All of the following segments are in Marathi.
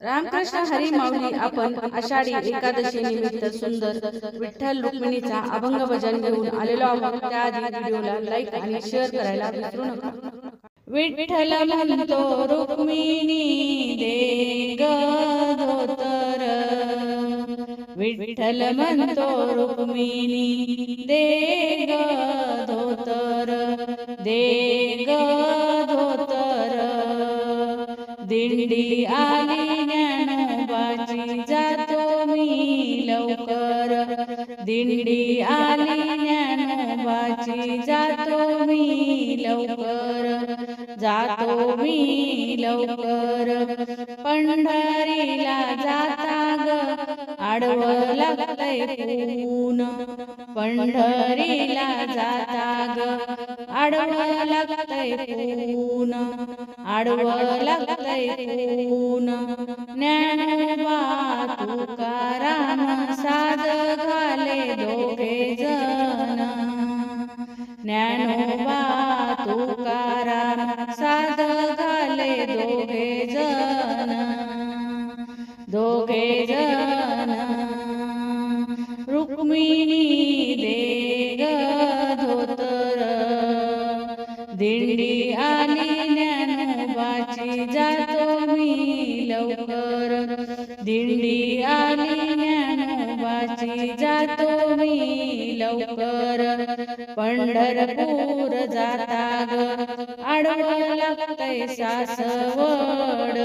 रामकृष्ण हरी माऊली आपण आषाढी एकादशी निमित्त सुंदर विठ्ठल रुक्मिणीचा अभंग भजन घेऊन आलेलो आहोत. त्याआधी व्हिडिओला लाईक आणि शेअर करायला विसरू नका. विठ्ठल म्हणतो रुक्मिणी दे ग धोतर. विठ्ठल म्हणतो रुक्मिणी दे ग धोतर. दे दिंडी आली ज्ञानोबाची जातो मी लवकर. दिंडी आली ज्ञानोबाची जातो मी लवकर. जातो मी लवकर. पंढरीला जाता ग आडवं लागतंय पून पंढरीला जाता ग आडवं लागतंय पून आडवं लागतंय पून ज्ञानोबा तुकाराम साध घाले दोघे जण. ज्ञानोबा तुकाराम साज घाले दोघे जण. दोघे जण रुक्मिणी दे ग धोतर दिंडी दिंडी आली ज्ञानोबाची जातो मी लवकर. पंढरपूर जाता ग आडवं लागतंय सासवड.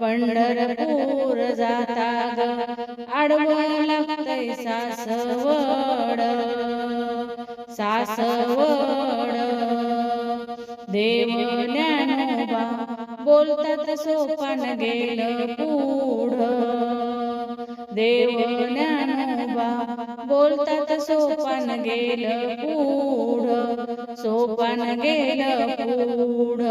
पंढरपूर जाता ग आडवं लागतंय सासवड. सासवड देव ज्ञान बोलतात सोपान गेलं पुढ. देव ज्ञानोबा बोलतात सोपान गेलं पुढ. सोपान गेलं पुढ.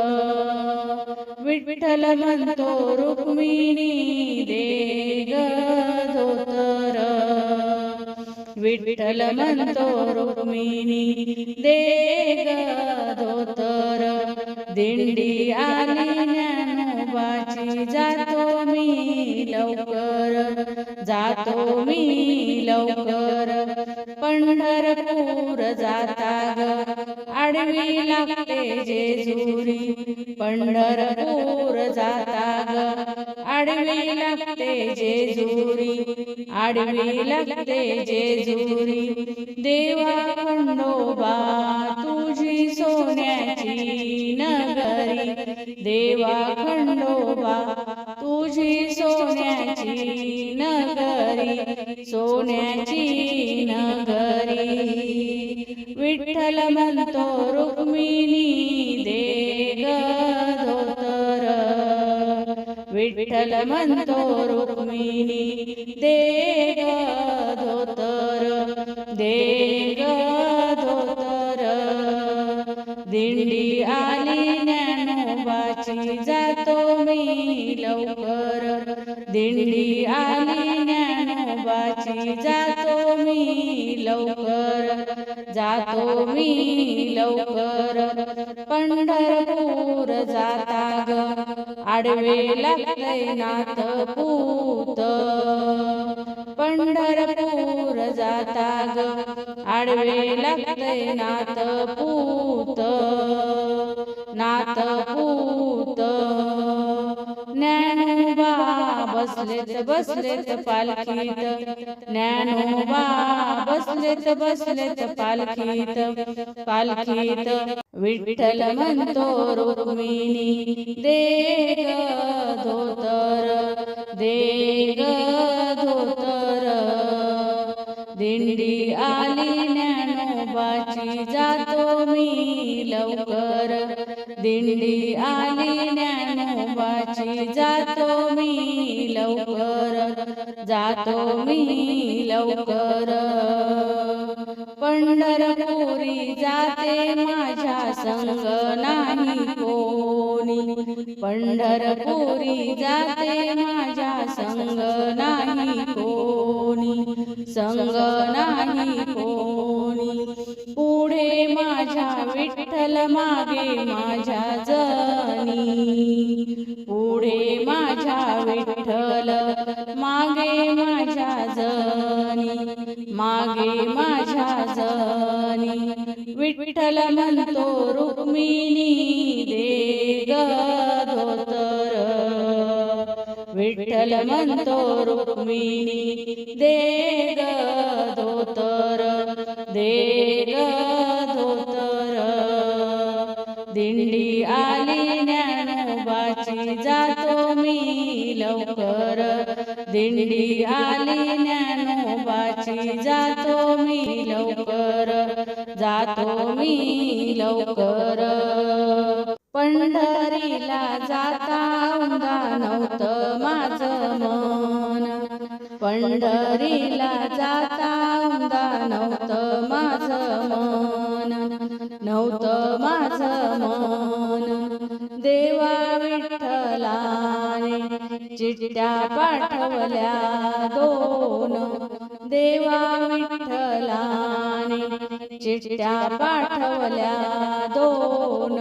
विठ्ठल म्हणतो रुक्मिणी दे ग धोतर. विठ्ठल म्हणतो रुक्मिणी दे धोतर. दिंडी आली जातो मी लवकर. पंढरपूर जाता ग आडवी लागते जेजुरी. पंढरपूर जाता ग आडवी लागते जेजुरी. आडवी लागते जेजुरी. देवा खंडोबा तुझी सोन्याची नगरी. देवा खंडोबा तुझी सोन्याची नगरी. सोन्याची नगरी. विठ्ठल म्हणतो रुक्मिणी दे ग धोतर. विठ्ठल म्हणतो रुक्मिणी दे ग धोतर. दे धोतर. दिंडी आली ज्ञानोबाची जा मी लवकर दिंडी आली ज्ञानोबाची जातो मी लवकर जातो मी लवकर. पंढरपूर जाता ग आडवे लागले नाथ पूत. पंढरपूर जाता ग आडवे लागले नाथ पूत. नाथ पूत बसलेत बसलेत पालखीत ज्ञानोबा बसलेत बसलेत पालखीत पालखीत. विठ्ठल म्हणतो रुक्मिणी देग धोतर देग धोतर. दिंडी आली ज्ञानोबाची जातो मी लवकर. दिंडी आली ज्ञानोबाची जातो मी लवकर. जातो मी लवकर. पंढरपुरी जाते माझ्या संग नाही कोणी. पंढरपुरी जाते माझ्या संग नाही कोणी. संग नाही मागे माझ्या जनी पुढे माझ्या विठ्ठल मागे माझ्या जनी मागे माझ्या जनी विठ्ठल म्हणतो रुक्मिणी दे ग धोतर. विठ्ठल म्हणतो रुक्मिणी दे धोतर. दे दिंडी आली ज्ञानोबाची जातो मी लवकर दिंडी आली ज्ञानोबाची जातो मी लवकर जातो मी लवकर पंढरीला जाता उदा नव्हतं माझं मन. पंढरीला जाता उदा नव्हतं माझं मन. नव्हतं चिठ्ठ्या पाठवल्या दोन. देवा विठ्ठलाने चिठ्ठ्या पाठवल्या दोन.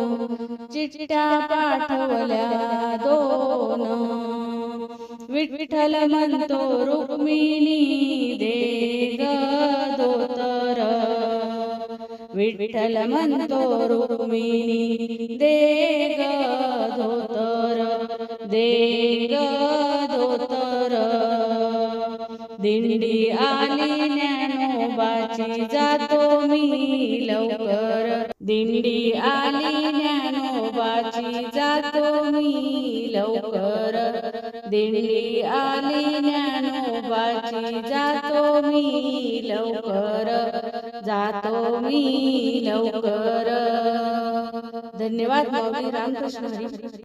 चिठ्ठ्या पाठवल्या दोन. विठ्ठल म्हणतो रुक्मिणी दे दोतर. विठ्ठल म्हणतो रुक्मिणी दिंडी आली ज्ञानोबाची जातो मी लवकर. दिंडी आली ज्ञानोबाची जातो मी लवकर. दिंडी आली ज्ञानोबाची जातो मी लवकर. जातो मी लवकर. धन्यवाद रामकृष्ण हरी.